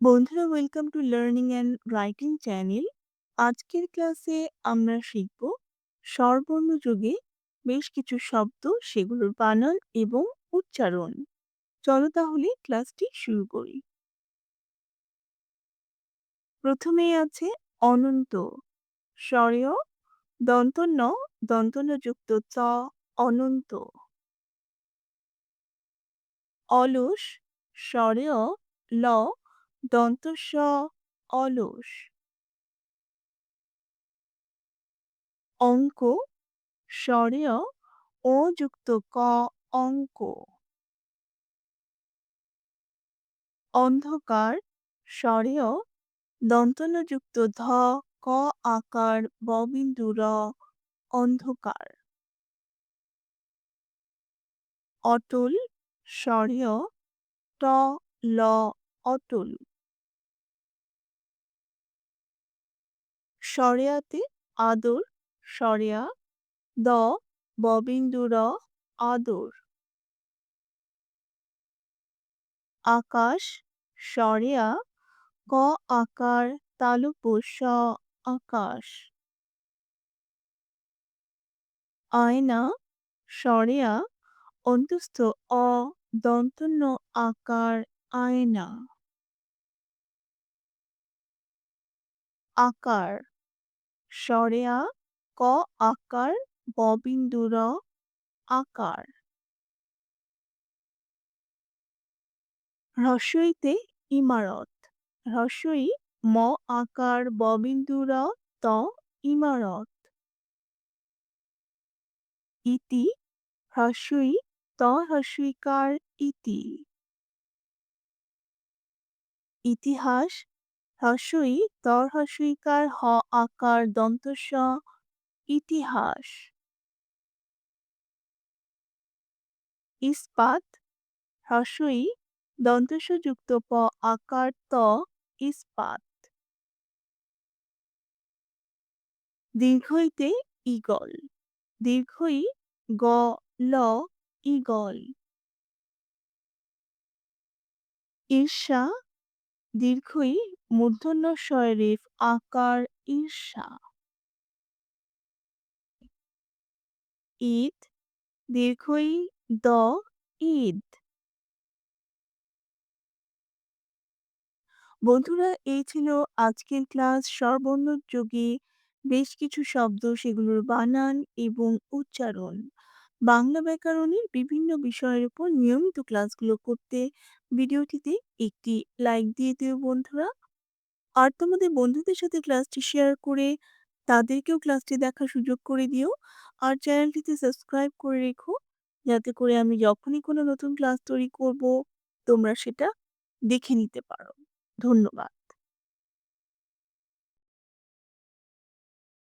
বন্ধুরা welcome to learning and writing channel আজকের ক্লাসে আমরা শিখব স্বরবর্ণ যুগে বেশ কিছু শব্দ, সেগুলোর বানান এবং উচ্চারণ। চলো তাহলে ক্লাসটি শুরু করি। প্রথমেই আছে অনন্ত। স্বরেয় দন্তন্য, দন্তন্যযুক্ত চ, অনন্ত। অলস স্বরেয় ল দন্ত স অলস। অঙ্ক স্বরেয় যুক্ত ক অঙ্ক। অন্ধকার স্বরেয় দন্তনযুক্ত ধ ক আকার ববিন্দু র অন্ধকার। অটল স্বরেয় ট ল অটল। সরেয়াতে আদর সরেয়া দ, ববিন্দুর আদর। আকাশ সরেয়া ক আকার, তালুপোষ আকাশ। আয়না সরেয়া অন্তস্থ অ, দন্তন্য আকার, আয়না। আকার সরেয়া, ক, আকার ববিন্দুর আকার। রসইতে ইমারত, রসই ম, আকার ববিন্দুর ত, ইমারত। ইতি হ্রস্বই ত হ্রস্বইকার ইতি। ইতিহাস হ্রস্বই তর হ্রস্বইকার হ আকার দন্তস্ব ইতিহাস। ইস্পাত হ্রস্বই দন্তস্বযুক্ত প আকার ত ইস্পাত। দীর্ঘইতে ইগল, দীর্ঘই গ, ল, ইগল। ঈর্ষা দীর্ঘই মূর্ধন্য শয়রেফ আকার ঈর্ষা। ঈদ, দীর্ঘই দ, ঈদ। বন্ধুরা, এই ছিল আজকের ক্লাস। স্বরবর্ণ যোগে বেশ কিছু শব্দ সেগুলোর বানান এবং উচ্চারণ। বাংলা ব্যাকরণের বিভিন্ন বিষয়ের উপর নিয়মিত ক্লাসগুলো করতে ভিডিওটিতে একটি লাইক দিয়ে দিও বন্ধুরা। আর তোমাদের বন্ধুদের সাথে ক্লাসটি শেয়ার করে তাদেরকেও ক্লাসটি দেখার সুযোগ করে দিও। আর চ্যানেলটিতে সাবস্ক্রাইব করে রেখো, যাতে করে আমি যখনই কোনো নতুন ক্লাস তৈরি করব, তোমরা সেটা দেখে নিতে পারো। ধন্যবাদ।